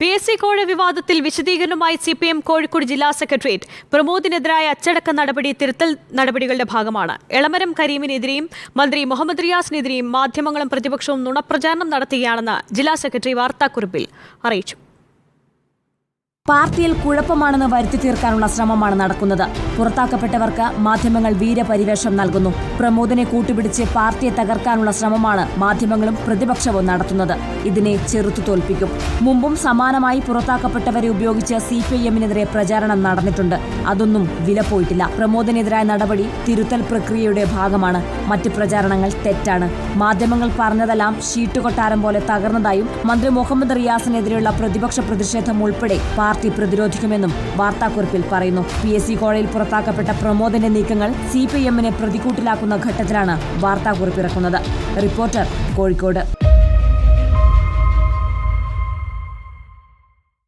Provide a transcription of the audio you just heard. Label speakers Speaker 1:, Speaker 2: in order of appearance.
Speaker 1: P S C കോഴ വിവാദത്തിൽ വിശദീകരണവുമായി സി പി എം കോഴിക്കോട് ജില്ലാ സെക്രട്ടേറിയറ്റ്. പ്രമോദിനെതിരായ അച്ചടക്ക നടപടി തിരുത്തൽ നടപടികളുടെ ഭാഗമാണ്. എളമരം കരീമിനെതിരെയും മന്ത്രി മുഹമ്മദ് റിയാസിനെതിരെയും മാധ്യമങ്ങളും പ്രതിപക്ഷവും നുണപ്രചാരണം നടത്തുകയാണെന്ന് ജില്ലാ സെക്രട്ടറി വാർത്താക്കുറിപ്പിൽ അറിയിച്ചു.
Speaker 2: പാർട്ടിയിൽ കുഴപ്പമാണെന്ന് വരുത്തി തീർക്കാനുള്ള ശ്രമമാണ് നടക്കുന്നത്. പുറത്താക്കപ്പെട്ടവർക്ക് മാധ്യമങ്ങൾ വീരപരിവേഷം നൽകുന്നു. പ്രമോദിനെ കൂട്ടുപിടിച്ച് പാർട്ടിയെ തകർക്കാനുള്ള ശ്രമമാണ് മാധ്യമങ്ങളും പ്രതിപക്ഷവും നടത്തുന്നത്. ഇതിനെ ചെറുത്തു തോൽപ്പിക്കും. മുമ്പും സമാനമായി പുറത്താക്കപ്പെട്ടവരെ ഉപയോഗിച്ച് സി പി എമ്മിനെതിരെ പ്രചാരണം നടന്നിട്ടുണ്ട്. അതൊന്നും വിലപ്പോയിട്ടില്ല പ്രമോദിനെതിരായ നടപടി തിരുത്തൽ പ്രക്രിയയുടെ ഭാഗമാണ്. മറ്റ് പ്രചാരണങ്ങൾ തെറ്റാണ്. മാധ്യമങ്ങൾ പറഞ്ഞതെല്ലാം ഷീട്ടുകൊട്ടാരം പോലെ തകർന്നതായും മന്ത്രി മുഹമ്മദ് റിയാസിനെതിരെയുള്ള പ്രതിപക്ഷ പ്രതിഷേധം ഉൾപ്പെടെ പാർട്ടി പ്രതിരോധിക്കുമെന്നും വാർത്താക്കുറിപ്പിൽ പറയുന്നു. പി എസ് സി കോളേജിൽ പുറത്താക്കപ്പെട്ട പ്രമോദന്റെ നീക്കങ്ങൾ സി പി എമ്മിനെ പ്രതിക്കൂട്ടിലാക്കുന്ന ഘട്ടത്തിലാണ് വാർത്താക്കുറിപ്പിറക്കുന്നത് റിപ്പോർട്ടർ കോഴിക്കോട്.